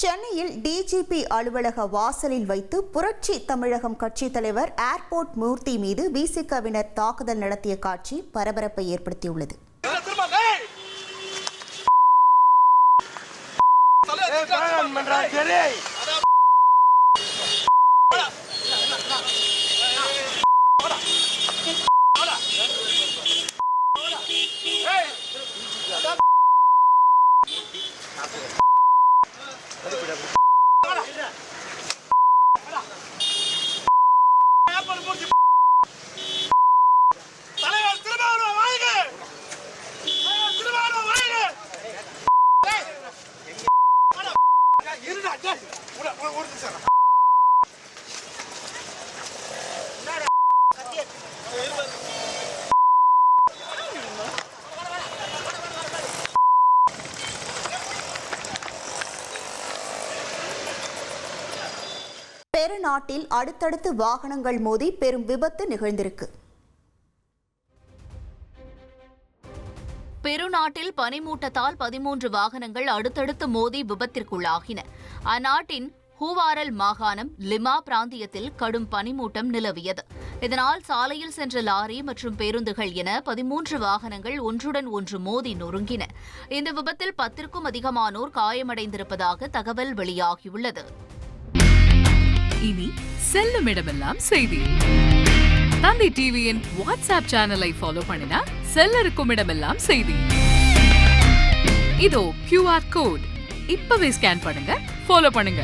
சென்னையில் டிஜிபி அலுவலக வாசலில் வைத்து புரட்சி தமிழகம் கட்சித் தலைவர் ஏர்போர்ட் மூர்த்தி மீது விசிகவினர் தாக்குதல் நடத்திய காட்சி பரபரப்பை ஏற்படுத்தியுள்ளது. Dale, pura, pura. பெருநாட்டில் அடுத்தடுத்து வாகனங்கள் மோதி பெரும் விபத்து நிகழ்ந்திருக்கு. பெருநாட்டில் பனிமூட்டத்தால் பதிமூன்று வாகனங்கள் அடுத்தடுத்து மோதி விபத்திற்குள்ளாகின. அந்நாட்டின் ஹூவாரல் மாகாணம் லிமா பிராந்தியத்தில் கடும் பனிமூட்டம் நிலவியது. இதனால் சாலையில் சென்ற லாரி மற்றும் பேருந்துகள் என பதிமூன்று வாகனங்கள் ஒன்றுடன் ஒன்று மோதி நொறுங்கின. இந்த விபத்தில் பத்திற்கும் அதிகமானோர் காயமடைந்திருப்பதாக தகவல் வெளியாகியுள்ளது. இனி செல்லும் இடமெல்லாம் செய்தி. தந்தி டிவியின் வாட்ஸ்அப் சேனலை ஃபாலோ பண்ணினா செல்ல இருக்கும் இடமெல்லாம் செய்தி. இதோ கியூஆர் கோட் இப்பவே ஸ்கேன் பண்ணுங்க ஃபாலோ பண்ணுங்க.